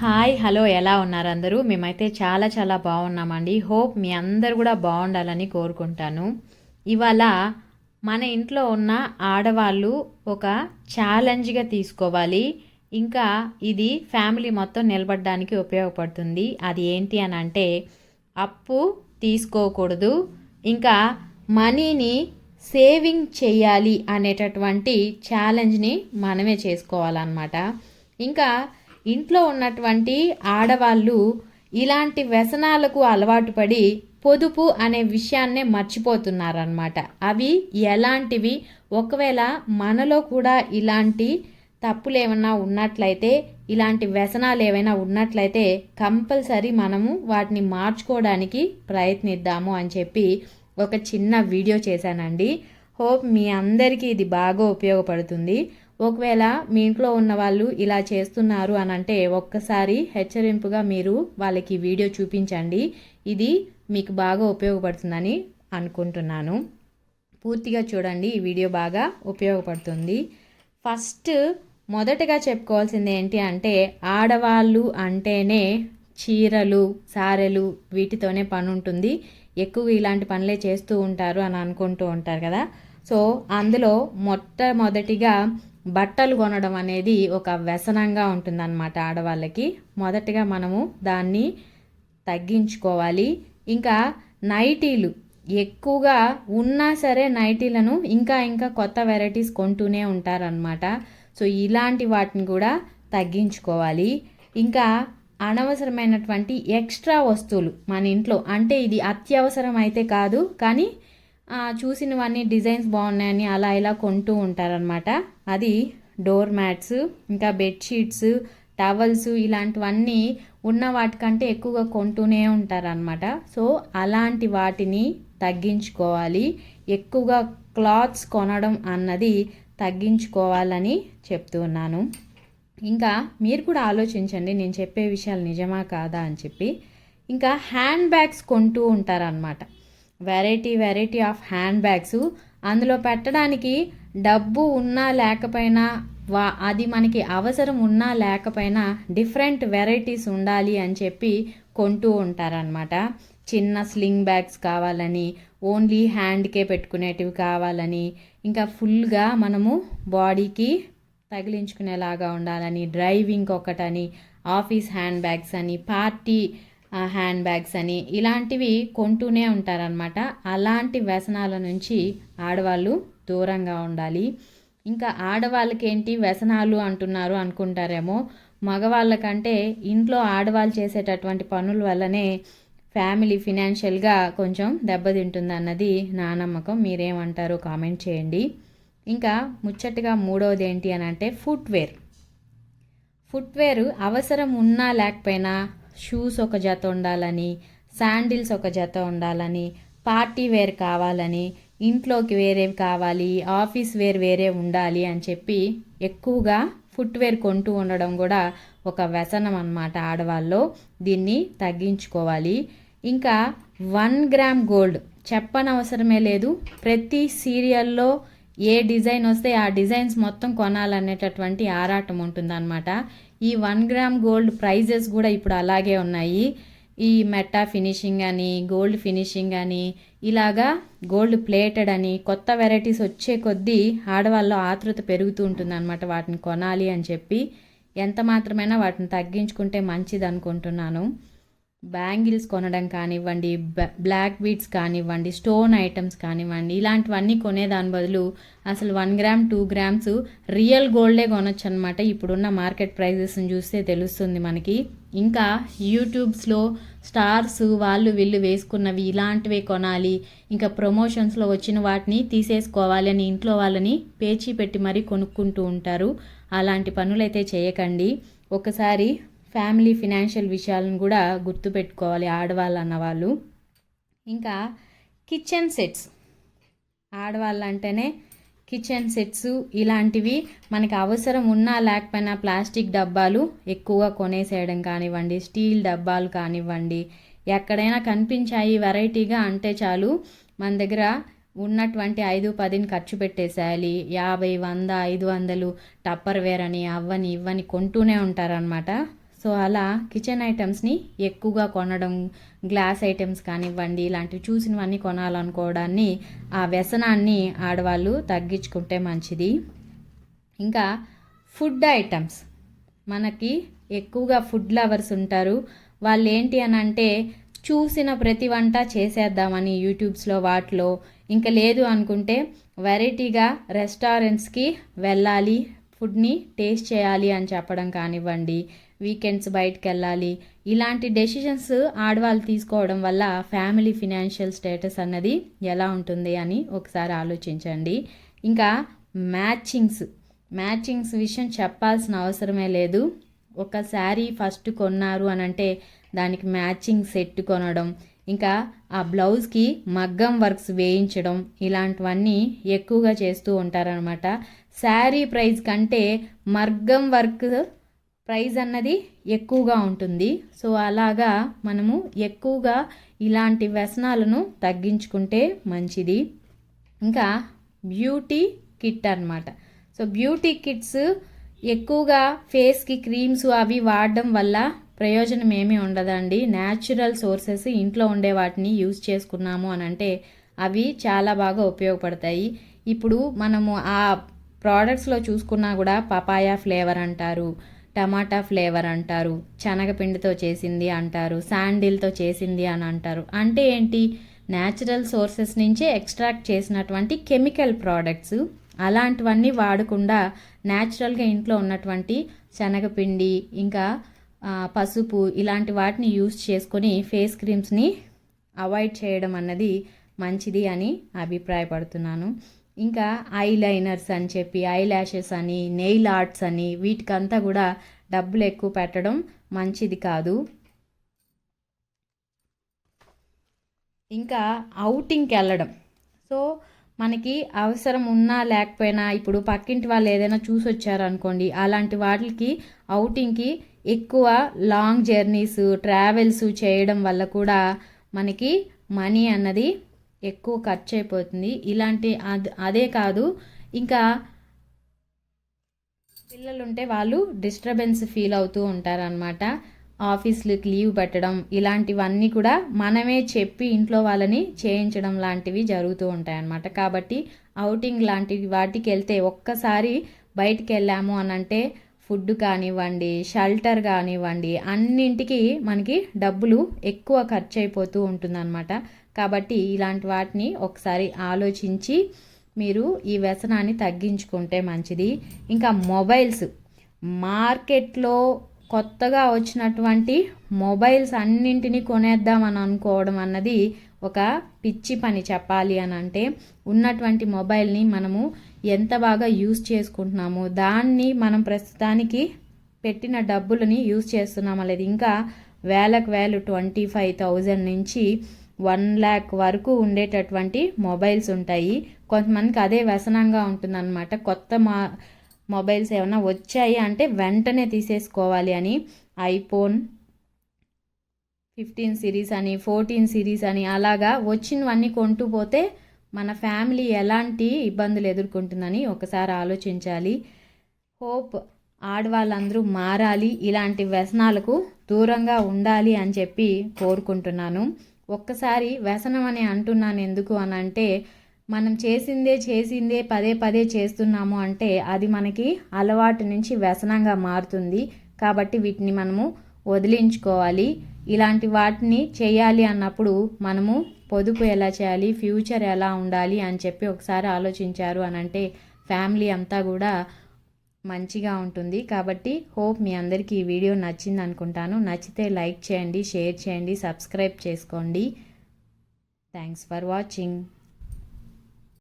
Hi hello ఎలా ఉన్నారు అందరూ? మేమైతే చాలా చాలా బాగున్నామండి. హోప్ మీ అందరు కూడా బాగుండాలని కోరుకుంటాను. ఇవాళ మన ఇంట్లో ఉన్న ఆడవాళ్ళు ఒక ఛాలెంజ్గా తీసుకోవాలి. ఇంకా ఇది ఫ్యామిలీ మొత్తం నిలబడడానికి ఉపయోగపడుతుంది. అది ఏంటి అని అంటే అప్పు తీసుకోకూడదు. ఇంకా మనీని సేవింగ్ చేయాలి అనేటటువంటి ఛాలెంజ్ని మనమే చేసుకోవాలన్నమాట. ఇంకా ఇంట్లో ఉన్నటువంటి ఆడవాళ్ళు ఇలాంటి వ్యసనాలకు అలవాటు పడి పొదుపు అనే విషయాన్నే మర్చిపోతున్నారనమాట అవి ఎలాంటివి? ఒకవేళ మనలో కూడా ఇలాంటి తప్పులు ఏమైనా ఉన్నట్లయితే ఇలాంటి వ్యసనాలు ఏవైనా ఉన్నట్లయితే కంపల్సరీ మనము వాటిని మార్చుకోవడానికి ప్రయత్నిద్దాము అని చెప్పి ఒక చిన్న వీడియో చేశానండి. హోప్ మీ అందరికీ ఇది బాగా ఉపయోగపడుతుంది. ఒకవేళ మీ ఇంట్లో ఉన్న వాళ్ళు ఇలా చేస్తున్నారు అని అంటే ఒక్కసారి హెచ్చరింపుగా మీరు వాళ్ళకి వీడియో చూపించండి. ఇది మీకు బాగా ఉపయోగపడుతుందని అనుకుంటున్నాను. పూర్తిగా చూడండి ఈ వీడియో బాగా ఉపయోగపడుతుంది. ఫస్ట్ మొదటగా చెప్పుకోవాల్సింది ఏంటి అంటే ఆడవాళ్ళు అంటేనే చీరలు సారెలు వీటితోనే పని ఉంటుంది ఎక్కువ ఇలాంటి పనులే చేస్తూ ఉంటారు అని అనుకుంటూ ఉంటారు కదా. సో అందులో మొట్టమొదటిగా బట్టలు కొనడం అనేది ఒక వ్యసనంగా ఉంటుందన్నమాట ఆడవాళ్ళకి. మొదటగా మనము దాన్ని తగ్గించుకోవాలి. ఇంకా నైటీలు ఎక్కువగా ఉన్నా సరే నైటీలను ఇంకా ఇంకా కొత్త వెరైటీస్ కొంటూనే ఉంటారనమాట సో ఇలాంటి వాటిని కూడా తగ్గించుకోవాలి. ఇంకా అనవసరమైనటువంటి ఎక్స్ట్రా వస్తువులు మన ఇంట్లో అంటే ఇది అత్యవసరం అయితే కాదు కానీ చూసినవన్నీ డిజైన్స్ బాగున్నాయని అలా ఇలా కొంటూ ఉంటారనమాట అది డోర్ మ్యాట్స్ ఇంకా బెడ్షీట్స్ టవల్స్ ఇలాంటివన్నీ ఉన్న వాటికంటే ఎక్కువగా కొంటూనే ఉంటారనమాట సో అలాంటి వాటిని తగ్గించుకోవాలి. ఎక్కువగా క్లాత్స్ కొనడం అన్నది తగ్గించుకోవాలని చెప్తున్నాను ఇంకా మీరు కూడా ఆలోచించండి నేను చెప్పే విషయాలు నిజమా కాదా అని చెప్పి. ఇంకా హ్యాండ్ బ్యాగ్స్ కొంటూ ఉంటారనమాట variety variety of hand bags. అందులో పెట్టడానికి డబ్బు ఉన్నా లేకపోయినా వా అది మనకి అవసరం ఉన్నా లేకపోయినా డిఫరెంట్ వెరైటీస్ ఉండాలి అని చెప్పి కొంటూ ఉంటారనమాట చిన్న స్లింగ్ బ్యాగ్స్ కావాలని ఓన్లీ హ్యాండ్కే పెట్టుకునేటివి కావాలని ఇంకా ఫుల్గా మనము బాడీకి తగిలించుకునేలాగా ఉండాలని డ్రైవింగ్ ఒకటని ఆఫీస్ హ్యాండ్ బ్యాగ్స్ అని పార్టీ హ్యాండ్ బ్యాగ్స్ అని ఇలాంటివి కొంటూనే ఉంటారనమాట అలాంటి వ్యసనాల నుంచి ఆడవాళ్ళు దూరంగా ఉండాలి. ఇంకా ఆడవాళ్ళకి ఏంటి వ్యసనాలు అంటున్నారు అనుకుంటారేమో. మగవాళ్ళకంటే ఇంట్లో ఆడవాళ్ళు చేసేటటువంటి పనుల వల్లనే ఫ్యామిలీ ఫినాన్షియల్గా కొంచెం దెబ్బతింటుంది అన్నది నా నమ్మకం. మీరేమంటారో కామెంట్ చేయండి. ఇంకా ముచ్చటగా మూడవది ఏంటి అని అంటే ఫుట్వేర్. ఫుట్వేర్ అవసరం ఉన్నా లేకపోయినా షూస్ ఒక జత ఉండాలని శాండిల్స్ ఒక జత ఉండాలని పార్టీ వేర్ కావాలని ఇంట్లోకి వేరేవి కావాలి ఆఫీస్ వేర్ వేరే ఉండాలి అని చెప్పి ఎక్కువగా ఫుట్వేర్ కొంటూ ఉండడం కూడా ఒక వ్యసనం అన్నమాట ఆడవాళ్ళు. దీన్ని తగ్గించుకోవాలి. ఇంకా వన్ గ్రామ్ గోల్డ్ చెప్పనవసరమే లేదు. ప్రతి సీరియల్లో ఏ డిజైన్ వస్తే ఆ డిజైన్స్ మొత్తం కొనాలనేటటువంటి ఆరాటం ఉంటుందన్నమాట. ఈ వన్ గ్రామ్ గోల్డ్ ప్రైజెస్ కూడా ఇప్పుడు అలాగే ఉన్నాయి. ఈ మెట్టా ఫినిషింగ్ అని గోల్డ్ ఫినిషింగ్ అని ఇలాగా గోల్డ్ ప్లేటెడ్ అని కొత్త వెరైటీస్ వచ్చే కొద్దీ ఆడవాళ్ళలో ఆతృత పెరుగుతూ ఉంటుంది అనమాట వాటిని కొనాలి అని చెప్పి. ఎంత మాత్రమైనా వాటిని తగ్గించుకుంటే మంచిది అనుకుంటున్నాను బ్యాంగిల్స్ కొనడం కానివ్వండి బ్లాక్ బీడ్స్ కానివ్వండి స్టోన్ ఐటమ్స్ కానివ్వండి ఇలాంటివన్నీ కొనేదాని బదులు అసలు one gram two grams real గోల్డే కొనొచ్చు అనమాట ఇప్పుడున్న మార్కెట్ ప్రైజెస్ని చూస్తే తెలుస్తుంది మనకి. ఇంకా యూట్యూబ్స్లో స్టార్స్ వాళ్ళు వీళ్ళు వేసుకున్నవి ఇలాంటివే కొనాలి ఇంకా ప్రమోషన్స్లో వచ్చిన వాటిని తీసేసుకోవాలి అని ఇంట్లో వాళ్ళని పేచీ పెట్టి మరీ కొనుక్కుంటూ ఉంటారు. అలాంటి పనులైతే చేయకండి. ఒకసారి ఫ్యామిలీ ఫినాన్షియల్ విషయాలను కూడా గుర్తుపెట్టుకోవాలి ఆడవాళ్ళు అన్నవాళ్ళు ఇంకా కిచెన్ సెట్స్. ఆడవాళ్ళు అంటేనే కిచెన్ సెట్స్ ఇలాంటివి మనకి అవసరం ఉన్నా లేకపోయినా ప్లాస్టిక్ డబ్బాలు ఎక్కువగా కొనేసేయడం కానివ్వండి స్టీల్ డబ్బాలు కానివ్వండి ఎక్కడైనా కనిపించాయి వెరైటీగా అంటే చాలు మన దగ్గర ఉన్నటువంటి ఐదు పదిని ఖర్చు పెట్టేసేయాలి. యాభై వంద ఐదు వందలు టప్పర్ వేర్ అని అవ్వని ఇవ్వని కొంటూనే ఉంటారనమాట సో అలా కిచెన్ ఐటమ్స్ని ఎక్కువగా కొనడం గ్లాస్ ఐటమ్స్ కానివ్వండి ఇలాంటివి చూసినవన్నీ కొనాలనుకోవడాన్ని ఆ వ్యసనాన్ని ఆడవాళ్ళు తగ్గించుకుంటే మంచిది. ఇంకా ఫుడ్ ఐటమ్స్ మనకి ఎక్కువగా ఫుడ్ లవర్స్ ఉంటారు. వాళ్ళు ఏంటి అని అంటే చూసిన ప్రతి వంట చేసేద్దామని యూట్యూబ్స్లో వాటిలో ఇంకా లేదు అనుకుంటే వెరైటీగా రెస్టారెంట్స్కి వెళ్ళాలి ఫుడ్ని టేస్ట్ చేయాలి అని చెప్పడం కానివ్వండి. వీకెండ్స్ బయటకు వెళ్ళాలి ఇలాంటి డెసిషన్స్ ఆడవాళ్ళు తీసుకోవడం వల్ల ఫ్యామిలీ ఫినాన్షియల్ స్టేటస్ అన్నది ఎలా ఉంటుంది అని ఒకసారి ఆలోచించండి. ఇంకా మ్యాచింగ్స్ మ్యాచింగ్స్ విషయం చెప్పాల్సిన అవసరమే లేదు. ఒక శారీ ఫస్ట్ కొన్నారు అని అంటే దానికి మ్యాచింగ్ సెట్ కొనడం ఇంకా ఆ బ్లౌజ్కి మగ్గం వర్క్స్ వేయించడం ఇలాంటివన్నీ ఎక్కువగా చేస్తూ ఉంటారనమాట శారీ ప్రైస్ కంటే మగ్గం వర్క్ ప్రైజ్ అన్నది ఎక్కువగా ఉంటుంది. సో అలాగా మనము ఎక్కువగా ఇలాంటి వ్యసనాలను తగ్గించుకుంటే మంచిది. ఇంకా బ్యూటీ కిట్ అనమాట సో బ్యూటీ కిట్స్ ఎక్కువగా ఫేస్కి క్రీమ్స్ అవి వాడడం వల్ల ప్రయోజనం ఏమీ ఉండదండి. న్యాచురల్ సోర్సెస్ ఇంట్లో ఉండే వాటిని యూజ్ చేసుకున్నాము అని అంటే అవి చాలా బాగా ఉపయోగపడతాయి. ఇప్పుడు మనము ఆ ప్రోడక్ట్స్లో చూసుకున్నా కూడా పపాయా ఫ్లేవర్ అంటారు. టమాటా ఫ్లేవర్ అంటారు శనగపిండితో చేసింది అంటారు శాండిల్తో చేసింది అని అంటారు. అంటే ఏంటి? న్యాచురల్ సోర్సెస్ నుంచే ఎక్స్ట్రాక్ట్ చేసినటువంటి కెమికల్ ప్రోడక్ట్స్. అలాంటివన్నీ వాడకుండా న్యాచురల్గా ఇంట్లో ఉన్నటువంటి శనగపిండి ఇంకా పసుపు ఇలాంటి వాటిని యూస్ చేసుకొని ఫేస్ క్రీమ్స్ని అవాయిడ్ చేయడం అన్నది మంచిది అని అభిప్రాయపడుతున్నాను. ఇంకా ఐ లైనర్స్ అని చెప్పి ఐ ల్యాషెస్ అని నెయిల్ ఆర్ట్స్ అని వీటికంతా కూడా డబ్బులు ఎక్కువ పెట్టడం మంచిది కాదు. ఇంకా అవుటింగ్కి వెళ్ళడం. సో మనకి అవసరం ఉన్నా లేకపోయినా ఇప్పుడు పక్కింటి వాళ్ళు ఏదైనా చూసి వచ్చారనుకోండి అలాంటి వాటికి అవుటింగ్కి ఎక్కువ లాంగ్ జర్నీస్ ట్రావెల్స్ చేయడం వల్ల కూడా మనకి మనీ అన్నది ఎక్కువ ఖర్చు అయిపోతుంది ఇలాంటి అదే కాదు ఇంకా పిల్లలు ఉంటే వాళ్ళు డిస్టర్బెన్స్ ఫీల్ అవుతూ ఉంటారనమాట ఆఫీస్లకి లీవ్ పెట్టడం ఇలాంటివన్నీ కూడా మనమే చెప్పి ఇంట్లో వాళ్ళని చేయించడం లాంటివి జరుగుతూ ఉంటాయన్నమాట. కాబట్టి అవుటింగ్ లాంటి వాటికి వెళ్తే ఒక్కసారి బయటికి వెళ్ళాము అని అంటే ఫుడ్ కానివ్వండి షెల్టర్ కానివ్వండి అన్నింటికి మనకి డబ్బులు ఎక్కువ ఖర్చు అయిపోతూ ఉంటుందన్నమాట. కాబట్టి ఇలాంటి వాటిని ఒకసారి ఆలోచించి మీరు ఈ వ్యసనాన్ని తగ్గించుకుంటే మంచిది. ఇంకా మొబైల్స్. మార్కెట్లో కొత్తగా వచ్చినటువంటి మొబైల్స్ అన్నింటినీ కొనేద్దామని అనుకోవడం అన్నది ఒక పిచ్చి పని చెప్పాలి అని అంటే ఉన్నటువంటి మొబైల్ని మనము ఎంత బాగా యూజ్ చేసుకుంటున్నాము దాన్ని మనం ప్రస్తుతానికి పెట్టిన డబ్బులని యూజ్ చేస్తున్నామా లేదు ఇంకా వేలకు వేలు ట్వంటీ ఫైవ్ థౌజండ్ నుంచి వన్ ల్యాక్ వరకు ఉండేటటువంటి మొబైల్స్ ఉంటాయి. కొంతమందికి అదే వ్యసనంగా ఉంటుందన్నమాట. కొత్త మా మొబైల్స్ ఏమైనా వచ్చాయి అంటే వెంటనే తీసేసుకోవాలి అని. ఐఫోన్ ఫిఫ్టీన్ సిరీస్ అని ఫోర్టీన్ సిరీస్ అని అలాగా వచ్చినవన్నీ కొంటూ పోతే మన ఫ్యామిలీ ఎలాంటి ఇబ్బందులు ఎదుర్కొంటుందని ఒకసారి ఆలోచించాలి. హోప్ ఆడవాళ్ళందరూ మారాలి. ఇలాంటి వ్యసనాలకు దూరంగా ఉండాలి అని చెప్పి కోరుకుంటున్నాను. ఒక్కసారి వ్యసనం అని అంటున్నాను ఎందుకు అని అంటే మనం చేసిందే చేసిందే పదే పదే చేస్తున్నాము అంటే అది మనకి అలవాటు నుంచి వ్యసనంగా మారుతుంది. కాబట్టి వీటిని మనము వదిలించుకోవాలి. ఇలాంటి వాటిని చేయాలి అన్నప్పుడు మనము పొదుపు ఎలా చేయాలి ఫ్యూచర్ ఎలా ఉండాలి అని చెప్పి ఒకసారి ఆలోచించారు అని అంటే ఫ్యామిలీ అంతా కూడా మంచిగా ఉంటుంది. కాబట్టి హోప్ మీ అందరికీ ఈ వీడియో నచ్చింది అనుకుంటాను. నచ్చితే లైక్ చేయండి షేర్ చేయండి సబ్స్క్రైబ్ చేసుకోండి. Thanks for watching.